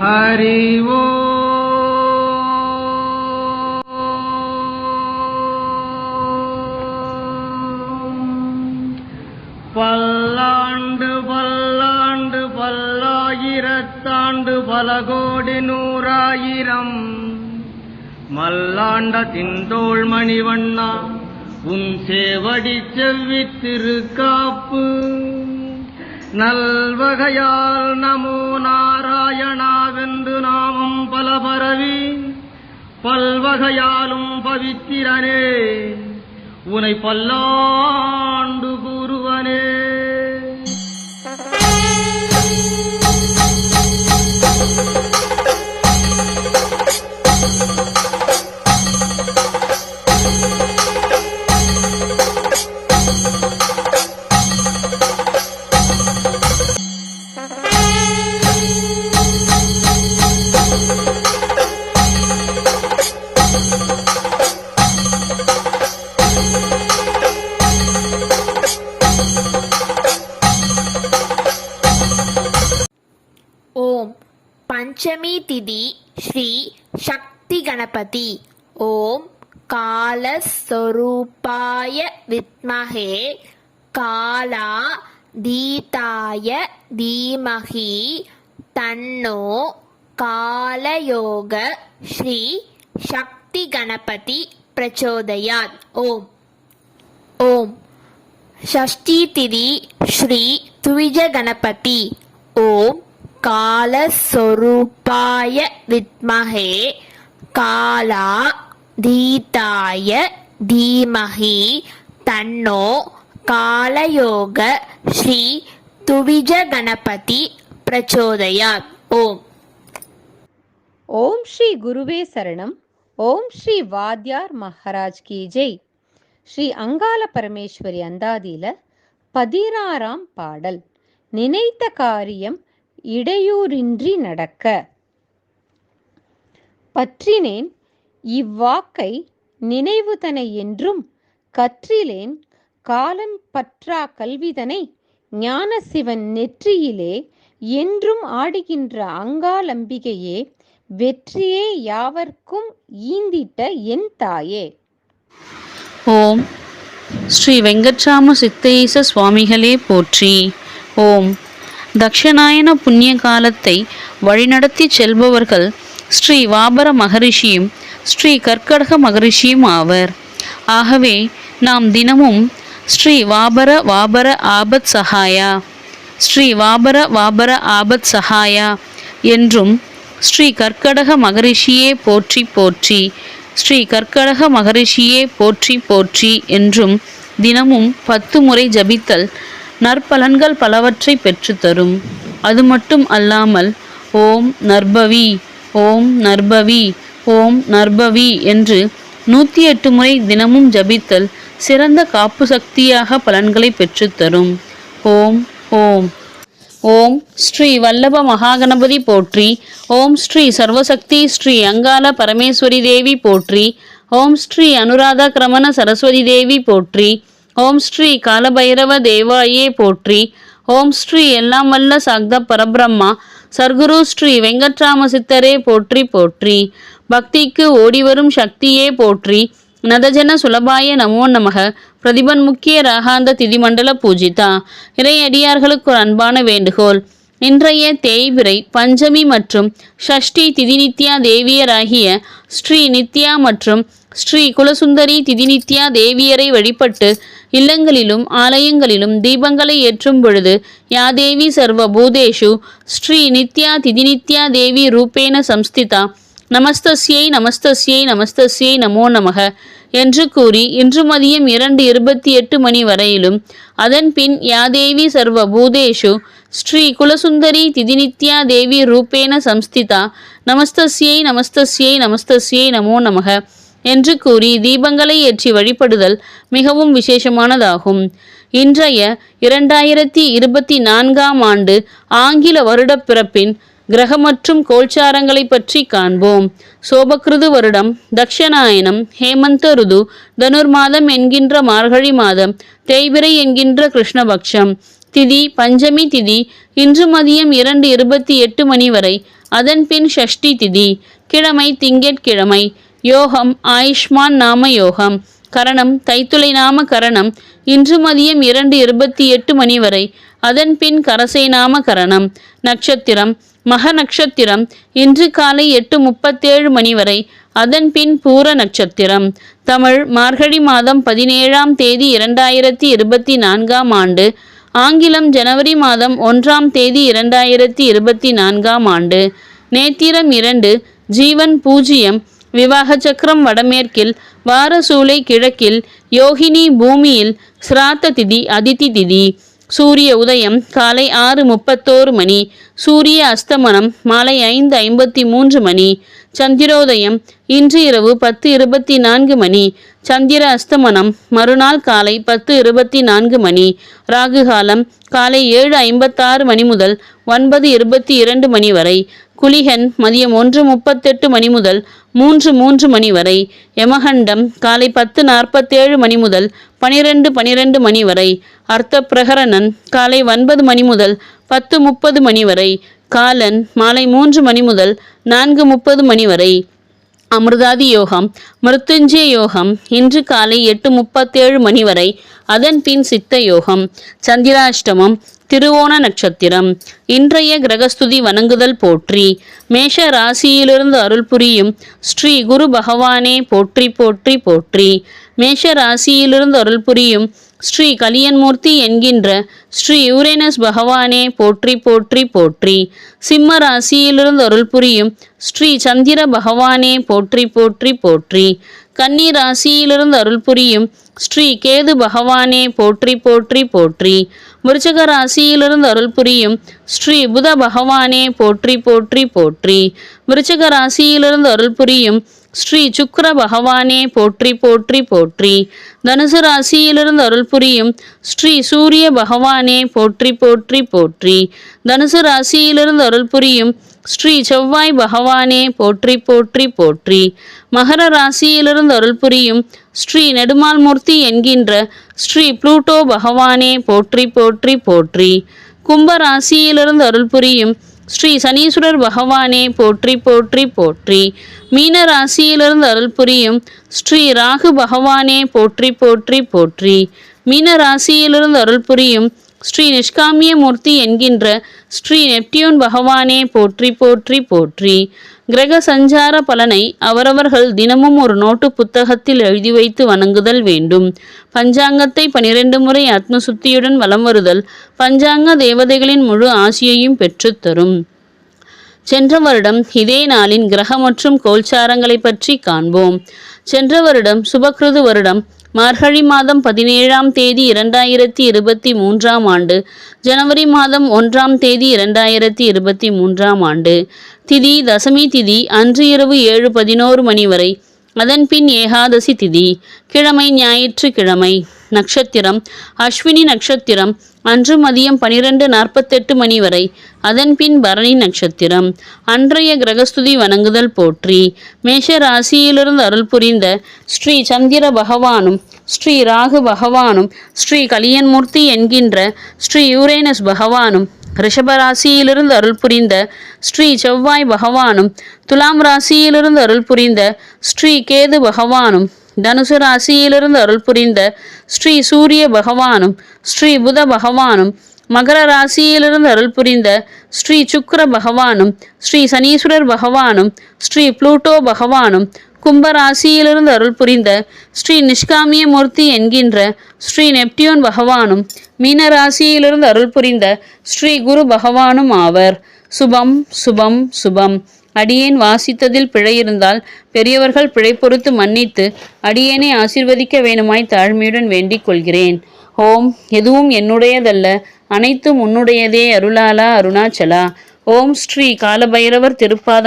हरि ओ பல்லாண்டு பல்லாண்டு பல்லாயிரத்தாண்டு பல கோடி நூறாயிரம். மல்லாண்ட திண்டோள் மணிவண்ணா உன் சேவடி செவ்வி திருக்காப்பு நல்வகையால் நமோ நாராயணாவென்று நாமம் பல பரவி பல்வகையாலும் பவித்திரனே உனை பல்லாண்டு கூறுவனே. பஞ்சமி திதி ஸ்ரீ சக்தி கணபதி. ஓம் காலஸ்வரூபாய வித்மகே. காலா தீதாய தீமகி. தன்னோ காலயோக ஸ்ரீ சக்தி கணபதி பிரச்சோதயாத். ஓம். ஓம். ஷஷ்டி திதி ஸ்ரீ துவிஜ கணபதி. ஓம். காலஸ்வரூபாய வித்மகே காலா தீதாய தீமகி தன்னோ காலயோக ஸ்ரீ துவிஜ கணபதி பிரச்சோதயாத். ஓம். ஓம் ஸ்ரீ குருவே சரணம். ஓம் ஸ்ரீ வாத்யார் மகாராஜ் கி ஜெய். ஸ்ரீ அங்கால பரமேஸ்வரி அந்தாதியில பதினாறாம் பாடல். நினைத்த காரியம் இடையூறின்றி நடக்க. பற்றினேன் இவ்வாக்கை நினைவுதனை என்றும் கற்றிலேன் காலம் பற்றா கல்விதனை ஞான சிவன் நெற்றியிலே என்றும் ஆடுகின்ற அங்காளம்பிகையே வெற்றியே யாவர்க்கும் ஈந்திட்ட என் தாயே. ஓம் ஸ்ரீ வெங்கட்ராம சித்தேச சுவாமிகளே போற்றி. ஓம் தக்ஷநாயன புண்ணிய காலத்தை வழிநடத்தி செல்பவர்கள் ஸ்ரீ வாபர மகரிஷியும் ஸ்ரீ கர்க்கடக மகரிஷியும் ஆவர். ஆகவே நாம் தினமும் ஸ்ரீ வாபர வாபர ஆபத் சஹாயா ஸ்ரீ வாபர வாபர ஆபத் சஹாயா என்றும் ஸ்ரீ கர்க்கடக மகரிஷியே போற்றி போற்றி ஸ்ரீ கர்க்கடக மகரிஷியே போற்றி போற்றி என்றும் தினமும் பத்து முறை ஜபித்தல் நற்பலன்கள் பலவற்றை பெற்றுத்தரும் அது மட்டும் அல்லாமல் ஓம் நர்பவி ஓம் நர்பவி ஓம் நர்பவி என்று நூற்றி எட்டு முறை தினமும் ஜபித்தல் சிறந்த காப்பு சக்தியாக பலன்களை பெற்றுத்தரும் ஓம் ஓம். ஓம் ஸ்ரீ வல்லப மகாகணபதி போற்றி. ஓம் ஸ்ரீ சர்வசக்தி ஸ்ரீ அங்கால பரமேஸ்வரி தேவி போற்றி. ஓம் ஸ்ரீ அனுராதா கிரமண சரஸ்வதி தேவி போற்றி. ஓம் ஸ்ரீ காலபைரவ தேவாயே போற்றி. ஓம் ஸ்ரீ எல்லாம் வல்ல சக்த பரபிரம்மா சர்க்குரு ஸ்ரீ வெங்கட்ராம சித்தரே போற்றி போற்றி. பக்திக்கு ஓடிவரும் சக்தியே போற்றி. நதஜன சுலபாய நமோ நமக. பிரதிபன் முக்கிய ராகாந்த திதிமண்டல பூஜிதா. இறையடியார்களுக்கு ஒரு அன்பான வேண்டுகோள். இன்றைய தேய்பிரை பஞ்சமி மற்றும் ஷஷ்டி திதிநித்யா தேவியராகிய ஸ்ரீ நித்யா மற்றும் ஸ்ரீ குலசுந்தரி திதிநித்யா தேவியரை வழிபட்டு இல்லங்களிலும் ஆலயங்களிலும் தீபங்களை ஏற்றும் பொழுது யாதேவி சர்வ பூதேஷு ஸ்ரீ நித்யா திதிநித்யா தேவி ரூபேன சம்ஸ்திதா. நமஸ்தஸ்யை நமஸ்தஸ்யை நமஸ்தஸ்யை நமோ நமக என்று கூறி இன்று மதியம் இரண்டு இருபத்தி எட்டு மணி வரையிலும் அதன் பின் யாதேவி சர்வ பூதேஷு ஸ்ரீ குலசுந்தரி திதிநித்யா தேவி ரூபேன சம்ஸ்திதா. நமஸ்தஸ்யை நமஸ்தஸ்யை நமஸ்தஸ்யை நமோ நமக. என்று கூறி தீபங்களை ஏற்றி வழிபடுதல் மிகவும் விசேஷமானதாகும். இன்றைய இரண்டாயிரத்தி இருபத்தி நான்காம் ஆண்டு ஆங்கில வருட பிறப்பின் கிரக மற்றும் கோல்சாரங்களை பற்றி காண்போம். சோபகிருது வருடம் தக்ஷநாயனம் ஹேமந்த ருது தனுர்மாதம் என்கின்ற மார்கழி மாதம் தேய்பிரை என்கின்ற கிருஷ்ணபக்ஷம் திதி பஞ்சமி திதி இன்று மதியம் இரண்டு இருபத்தி எட்டு மணி வரை அதன்பின் ஷஷ்டி திதி கிழமை திங்கட்கிழமை யோகம் ஆயுஷ்மான் நாம யோகம். கரணம் தைத்துளை நாம கரணம். இன்று மதியம் இரண்டு இருபத்தி எட்டு மணி வரை. அதன் பின் கரசை நாம கரணம். நட்சத்திரம் மக நட்சத்திரம். இன்று காலை எட்டு முப்பத்தேழு மணி வரை. அதன் பின் பூர நட்சத்திரம். தமிழ் மார்கழி மாதம் பதினேழாம் தேதி இரண்டாயிரத்தி இருபத்தி நான்காம் ஆண்டு. ஆங்கிலம் ஜனவரி மாதம் ஒன்றாம் தேதி இரண்டாயிரத்தி இருபத்தி நான்காம் ஆண்டு. நேத்திரம் இரண்டு ஜீவன் பூஜ்ஜியம். விவாக சக்கரம் வடமேற்கில் வாரசூலை கிழக்கில் யோகினி பூமியில் சிராத்த திதி அதிதி திதி சூரிய உதயம் காலை ஆறு முப்பத்தோரு மணி. சூரிய அஸ்தமனம் மாலை ஐந்து ஐம்பத்தி மூன்று மணி. சந்திரோதயம் இன்று இரவு பத்து இருபத்தி நான்கு மணி. சந்திர அஸ்தமனம் மறுநாள் காலை பத்து இருபத்தி நான்கு மணி. ராகுகாலம் காலை ஏழு ஐம்பத்தாறு மணி முதல் ஒன்பது இருபத்தி இரண்டு மணி வரை. குலிகன் மதியம் ஒன்று முப்பத்தெட்டு மணி முதல் மூன்று மூன்று மணி வரை யமகண்டம் காலை பத்து நாற்பத்தேழு மணி முதல் பனிரெண்டு பனிரெண்டு மணி வரை அர்த்த பிரகரணன் காலை ஒன்பது மணி முதல் பத்து முப்பது மணி வரை காலன் மாலை மூன்று மணி முதல் நான்கு முப்பது மணி வரை. அமிர்தாதி யோகம் மிருத்துஞ்சய யோகம் இன்று காலை எட்டு முப்பத்தேழு மணி வரை அதன் பின் சித்த யோகம் சந்திராஷ்டமம் திருவோண நட்சத்திரம் இன்றைய கிரகஸ்துதி வணங்குதல் போற்றி மேஷ ராசியிலிருந்து அருள் புரியும் ஸ்ரீ குரு பகவானே போற்றி போற்றி போற்றி மேஷ ராசியிலிருந்து அருள் புரியும் ஸ்ரீ கலியன்மூர்த்தி என்கின்ற ஸ்ரீ யூரேனஸ் பகவானே போற்றி போற்றி போற்றி. சிம்ம ராசியிலிருந்து அருள் புரியும் ஸ்ரீ சந்திர பகவானே போற்றி போற்றி போற்றி. கன்னி ராசியிலிருந்து அருள் புரியும் ஸ்ரீ கேது பகவானே போற்றி போற்றி போற்றி. விருச்சக ராசியிலிருந்து அருள் புரியும் ஸ்ரீ புத பகவானே போற்றி போற்றி போற்றி. விருச்சக ராசியிலிருந்து அருள் புரியும் ஸ்ரீ சுக்கர பகவானே போற்றி போற்றி போற்றி. தனுசு ராசியிலிருந்து அருள் புரியும் ஸ்ரீ சூரிய பகவானே போற்றி போற்றி போற்றி. தனுசு ராசியிலிருந்து அருள் புரியும் ஸ்ரீ செவ்வாய் பகவானே போற்றி போற்றி போற்றி. மகர ராசியிலிருந்து அருள் புரியும் ஸ்ரீ நெடுமால்மூர்த்தி என்கின்ற ஸ்ரீ புளூட்டோ பகவானே போற்றி போற்றி போற்றி. கும்ப ராசியிலிருந்து அருள் புரியும் ஸ்ரீ சனீஸ்வரர் பகவானே போற்றி போற்றி போற்றி. மீன ராசியிலிருந்து அருள் புரியும் ஸ்ரீ ராகு பகவானே போற்றி போற்றி போற்றி. மீன ராசியிலிருந்து அருள் புரியும் ஸ்ரீ நிஷ்காமிய மூர்த்தி என்கின்ற ஸ்ரீ நெப்டியூன் பகவானே போற்றி போற்றி போற்றி. கிரக சஞ்சார பலனை அவரவர்கள் தினமும் ஒரு நோட்டு புத்தகத்தில் எழுதி வைத்து வணங்குதல் வேண்டும். பஞ்சாங்கத்தை பனிரெண்டு முறை ஆத்மசுத்தியுடன் வலம் வருதல் பஞ்சாங்க தேவதைகளின் முழு ஆசியையும் பெற்றுத்தரும் சென்ற வருடம் இதே நாளின் கிரக மற்றும் கோல்சாரங்களை பற்றி காண்போம். சென்ற வருடம் சுபக்ருது வருடம் மார்கழி மாதம் பதினேழாம் தேதி இரண்டாயிரத்தி இருபத்தி மூன்றாம் ஆண்டு ஜனவரி மாதம் ஒன்றாம் தேதி இரண்டாயிரத்தி இருபத்தி மூன்றாம் ஆண்டு. திதி தசமி திதி அன்று இரவு ஏழு பதினோரு மணி வரை. அதன்பின் ஏகாதசி திதி கிழமை ஞாயிற்றுக்கிழமை. நட்சத்திரம். அஸ்வினி நட்சத்திரம். அன்று மதியம் பனிரெண்டு நாற்பத்தெட்டு மணி வரை. அதன்பின் பரணி நட்சத்திரம். அன்றைய கிரகஸ்துதி வணங்குதல் போற்றி. மேஷ ராசியிலிருந்து அருள் புரிந்த ஸ்ரீ சந்திர பகவானும் ஸ்ரீ ராகு பகவானும் ஸ்ரீ கலியன்மூர்த்தி என்கின்ற ஸ்ரீ யூரேனஸ் பகவானும் ரிஷபராசியிலிருந்து அருள் புரிந்த ஸ்ரீ செவ்வாய் பகவானும் துலாம் ராசியிலிருந்து அருள் புரிந்த ஸ்ரீ கேது பகவானும் தனுசு ராசியிலிருந்து அருள் புரிந்த ஸ்ரீ சூரிய பகவானும் ஸ்ரீ புத பகவானும் மகர ராசியிலிருந்து அருள் புரிந்த ஸ்ரீ சுக்கர பகவானும் ஸ்ரீ சனீஸ்வரர் பகவானும் ஸ்ரீ புளூட்டோ பகவானும் கும்ப ராசியிலிருந்து அருள் புரிந்த ஸ்ரீ நிஷ்காமிய மூர்த்தி என்கின்ற ஸ்ரீ நெப்டியூன் பகவானும் மீன ராசியிலிருந்து அருள் புரிந்த ஸ்ரீ குரு பகவானும் ஆவர். சுபம் சுபம் சுபம். அடியேன் வாசித்ததில் பிழை இருந்தால் பெரியவர்கள் பிழை பொறுத்து மன்னித்து அடியேனை ஆசிர்வதிக்க வேணுமாய் தாழ்மையுடன் வேண்டிக் கொள்கிறேன். ஓம் எதுவும் என்னுடையதல்ல அனைத்தும் உன்னுடையதே அருளாலா அருணாச்சலா. ஓம் ஸ்ரீ காலபைரவர் திருப்பாதங்கள்